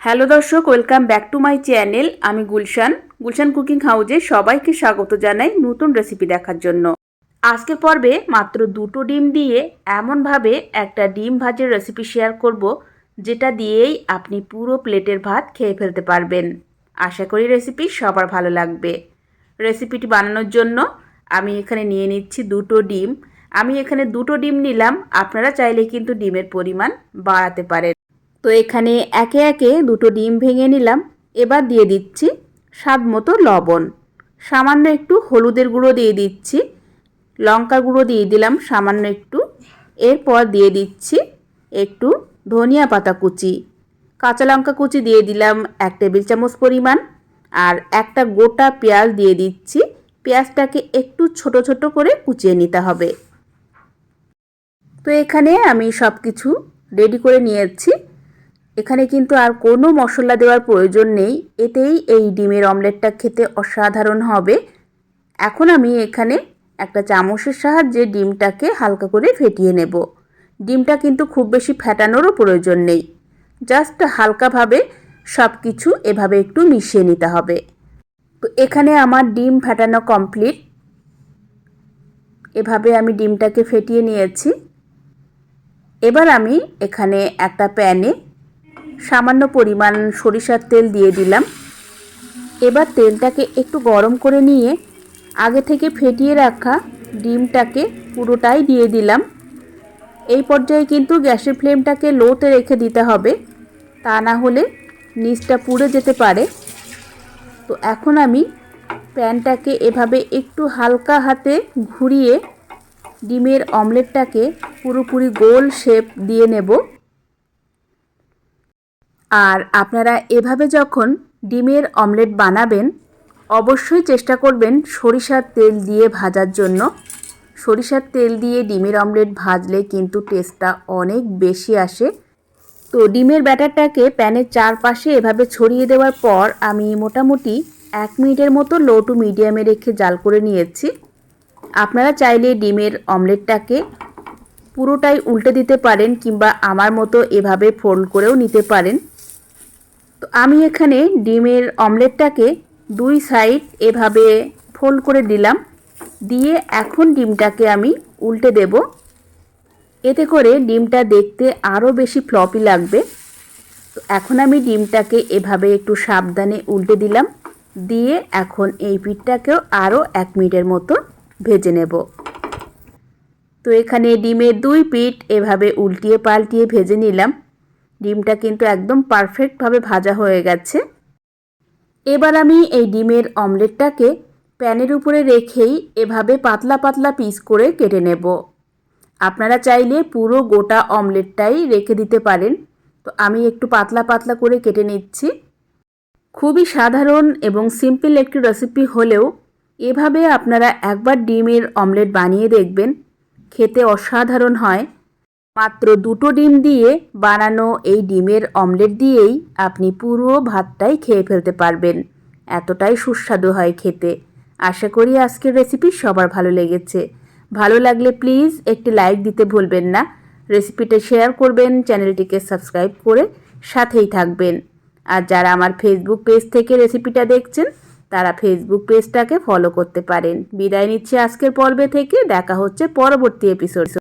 Hello দর্শক, welcome back to my channel. আমি Gulshan. Gulshan cooking হাউজে সবাইকে স্বাগত জানাই নতুন রেসিপি দেখার জন্য। আজকের পর্বে মাত্র দুটো ডিম দিয়ে এমনভাবে একটা ডিম ভাজের রেসিপি শেয়ার করব, যেটা দিয়েই আপনি পুরো প্লেটের ভাত খেয়ে ফেলতে পারবেন। আশা করি রেসিপি সবার ভালো লাগবে। রেসিপিটি বানানোর জন্য আমি এখানে নিয়ে নিচ্ছি দুটো ডিম। আমি এখানে দুটো ডিম নিলাম। আপনারা চাইলে কিন্তু ডিমের পরিমাণ বাড়াতে পারেন। তো এখানে একে একে দুটো ডিম ভেঙে নিলাম। এবার দিয়ে দিচ্ছি স্বাদ মতো লবণ। সামান্য একটু হলুদের গুঁড়ো দিয়ে দিচ্ছি। লঙ্কার গুঁড়ো দিয়ে দিলাম সামান্য একটু। এরপর দিয়ে দিচ্ছি একটু ধনিয়া পাতা কুচি। কাঁচা লঙ্কা কুচি দিয়ে দিলাম এক টেবিল চামচ পরিমাণ। আর একটা গোটা পেঁয়াজ দিয়ে দিচ্ছি। পেঁয়াজটাকে একটু ছোট ছোট করে কুচিয়ে নিতে হবে। তো এখানে আমি সব কিছু রেডি করে নিয়েছি। এখানে কিন্তু আর কোনো মশলা দেওয়ার প্রয়োজন নেই। এতেই এই ডিমের অমলেটটা খেতে অসাধারণ হবে। এখন আমি এখানে একটা চামচের সাহায্যে ডিমটাকে হালকা করে ফেটিয়ে নেব। ডিমটা কিন্তু খুব বেশি ফেটানোরও প্রয়োজন নেই। জাস্ট হালকাভাবে সব কিছু এভাবে একটু মিশিয়ে নিতে হবে। তো এখানে আমার ডিম ফেটানো কমপ্লিট। এভাবে আমি ডিমটাকে ফেটিয়ে নিয়েছি। এবার আমি এখানে একটা প্যানে সামান্য পরিমাণ সরিষার তেল দিয়ে দিলাম। এবার তেলটাকে একটু গরম করে নিয়ে আগে থেকে ফেটিয়ে রাখা ডিমটাকে পুরোটাই দিয়ে দিলাম। এই পর্যায়ে কিন্তু গ্যাসের ফ্লেমটাকে লোতে রেখে দিতে হবে, তা না হলে নিচটা পুড়ে যেতে পারে। তো এখন আমি প্যানটাকে এভাবে একটু হালকা হাতে ঘুরিয়ে ডিমের অমলেটটাকে পুরোপুরি গোল শেপ দিয়ে নেব। আর আপনারা এভাবে যখন ডিমের অমলেট বানাবেন, অবশ্যই চেষ্টা করবেন সরিষার তেল দিয়ে ভাজার জন্য। সরিষার তেল দিয়ে ডিমের অমলেট ভাজলে কিন্তু টেস্টটা অনেক বেশি আসে। তো ডিমের ব্যাটারটাকে প্যানের চারপাশে এভাবে ছড়িয়ে দেওয়ার পর আমি মোটামুটি এক মিনিটের মতো লো টু মিডিয়ামে রেখে জাল করে নিয়েছি। আপনারা চাইলে ডিমের অমলেটটাকে পুরোটাই উল্টে দিতে পারেন কিংবা আমার মতো এভাবে ফোল্ড করেও নিতে পারেন। তো আমি এখানে ডিমের অমলেটটাকে দুই সাইড এভাবে ফোল্ড করে দিলাম। দিয়ে এখন ডিমটাকে আমি উল্টে দেব। এতে করে ডিমটা দেখতে আরও বেশি ফ্লপি লাগবে। তো এখন আমি ডিমটাকে এভাবে একটু সাবধানে উল্টে দিলাম। দিয়ে এখন এই পিঠটাকেও আরও এক মিনিটের মতো ভেজে নেব। তো এখানে ডিমের দুই পিঠ এভাবে উল্টিয়ে পাল্টিয়ে ভেজে নিলাম। ডিমটা কিন্তু একদম পারফেক্টভাবে ভাজা হয়ে গেছে। এবার আমি এই ডিমের অমলেটটাকে প্যানের উপরে রেখেই এভাবে পাতলা পাতলা পিস করে কেটে নেব। আপনারা চাইলে পুরো গোটা অমলেটটাই রেখে দিতে পারেন। তো আমি একটু পাতলা পাতলা করে কেটে নিচ্ছি। খুবই সাধারণ এবং সিম্পল একটি রেসিপি হলেও এভাবে আপনারা একবার ডিমের অমলেট বানিয়ে দেখবেন। খেতে অসাধারণ হয়। মাত্র দুটো ডিম দিয়ে বানানো এই ডিমের অমলেট দিয়েই আপনি পুরো ভাতটাই খেয়ে ফেলতে পারবেন। এতটাই সুস্বাদু হয় খেতে। আশা করি আজকের রেসিপি সবার ভালো লেগেছে। ভালো লাগলে প্লিজ একটি লাইক দিতে ভুলবেন না। রেসিপিটা শেয়ার করবেন চ্যানেলটিকে সাবস্ক্রাইব করে সাথেই থাকবেন। আর যারা আমার ফেসবুক পেজ থেকে রেসিপিটা দেখছেন, তারা ফেসবুক পেজটাকে ফলো করতে পারেন। বিদায় নিচ্ছে আজকের পর্বে থেকে। দেখা হচ্ছে পরবর্তী এপিসোড